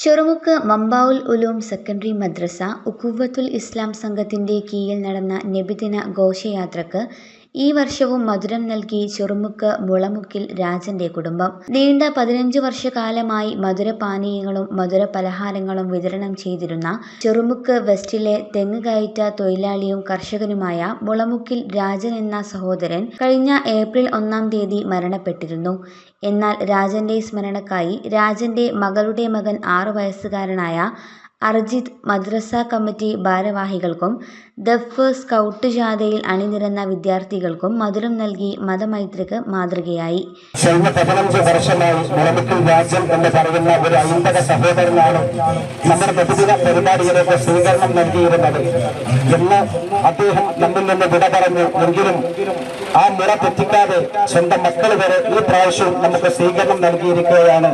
Cherumukku മമ്പാവുൽ Uloom secondary മദ്രസ ഉഖുവത്തുൽ ഇസ്ലാം സംഘത്തിന്റെ കീഴിൽ നടന്ന നബിദിന ഘോഷയാത്രക്ക് ഈ വർഷവും മധുരം നൽകി ചെറുമുക്ക് മുളമുക്കിൽ രാജന്റെ കുടുംബം. നീണ്ട പതിനഞ്ച് വർഷക്കാലമായി മധുരപാനീയങ്ങളും മധുര പലഹാരങ്ങളും വിതരണം ചെയ്തിരുന്ന ചെറുമുക്ക് വെസ്റ്റിലെ തെങ്ങ് കയറ്റ തൊഴിലാളിയും കർഷകനുമായ മുളമുക്കിൽ രാജൻ എന്ന സഹോദരൻ കഴിഞ്ഞ ഏപ്രിൽ ഒന്നാം തീയതി മരണപ്പെട്ടിരുന്നു. എന്നാൽ രാജന്റെ സ്മരണക്കായി രാജന്റെ മകളുടെ മകൻ ആറു വയസ്സുകാരനായ അർജിത് മദ്രസ കമ്മിറ്റി ഭാരവാഹികൾക്കും ദഫ് സ്കൗട്ട് ജാഥയിൽ അണിനിരന്ന വിദ്യാർത്ഥികൾക്കും മധുരം നൽകി മതമൈത്രിക്ക് മാതൃകയായി. കഴിഞ്ഞ പതിനഞ്ച് വർഷമായി മുളമിക്കൽ രാജ്യം എന്ന് പറയുന്ന ഒരു ഐന്തക സഹോദരനാണ് നമ്മുടെ പ്രതിദിന പരിപാടിയിലേക്ക് സ്വീകരണം നൽകിയിരുന്നത് എന്ന് അദ്ദേഹം നമ്മിൽ നിന്ന് വിട പറഞ്ഞു എങ്കിലും ആ മുറ തെറ്റിക്കാതെ സ്വന്തം മക്കൾ വരെ ഈ പ്രാവശ്യവും നമുക്ക് സ്വീകരണം നൽകിയിരിക്കുകയാണ്.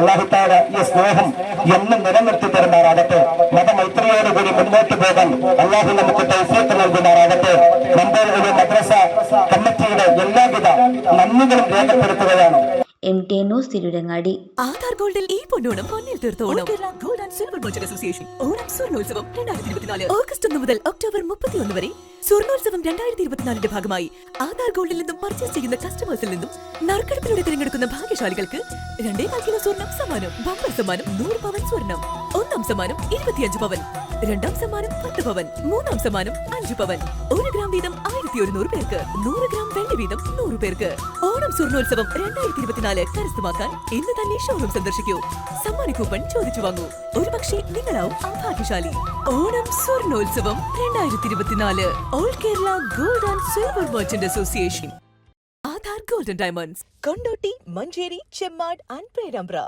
അള്ളാഹുത്താല ഈ സ്നേഹം എന്നും നിലനിർത്തി തരുമാറാകട്ടെ. മതമൈത്രിയോടുകൂടി മുന്നോട്ട് പോകാൻ അള്ളാഹു നമുക്ക് തൗഫീഖ് നൽകുമാറാകട്ടെ. ഒരു മദ്രസ കമ്മിറ്റിയുടെ എല്ലാവിധ നന്ദികളും രേഖപ്പെടുത്തുകയാണ്. M T news Tirurangadi. Aadhaar ഗോൾഡിൽ ഈ പൊന്നോണം പൊന്നിൽ തീർത്തോണം. Kerala gold and silver association. Onam സ്വർണോത്സവം രണ്ടായിരത്തി ഇരുപത്തിനാല്. ഓഗസ്റ്റ് ഒന്ന് മുതൽ ഒക്ടോബർ മുപ്പത്തിയൊന്ന് വരെ സ്വർണോത്സവം രണ്ടായിരത്തി ഇരുപത്തിനാലിന്റെ ഭാഗമായി ആധാർ ഗോൾഡിൽ നിന്നും പർച്ചേസ് ചെയ്യുന്ന കസ്റ്റമേഴ്സിൽ നിന്നും നറുക്കെടുപ്പിലൂടെ തിരഞ്ഞെടുക്കുന്ന ഭാഗ്യശാലികൾക്ക് രണ്ടേകാൽ കിലോ സ്വർണം സമ്മാനം ബമ്പർ സമ്മാനം നൂറ് പവൻ സ്വർണം ഒന്നാം സമ്മാനം ഇരുപത്തിയഞ്ച് പവൻ രണ്ടാം സമ്മാനം പത്ത് പവൻ മൂന്നാം സമ്മാനം അഞ്ച് പവൻ. ഒരു ഗ്രാം വീതം ആയിരത്തി ഒരുന്നൂറ് പേർക്ക് നൂറ് ഗ്രാം വെള്ളി വീതം നൂറ് പേർക്ക്. ഓണം സ്വർണോത്സവം രണ്ടായിരത്തി ഇരുപത്തിനാല് കരസ്ഥമാക്കാൻ ഇന്ന് തന്നെ ഷോറൂം സന്ദർശിക്കൂ. സമ്മാന കൂപ്പൺ ചോദിച്ചു വാങ്ങൂ. ഒരുപക്ഷെ നിങ്ങളാവും അഭാഗ്യശാലി ഓണം സ്വർണോത്സവം രണ്ടായിരത്തി ഇരുപത്തിനാല്. All Kerala gold and silver merchant association Aadhaar golden diamonds. Kondotty Manjeri Chemmad and Perambra.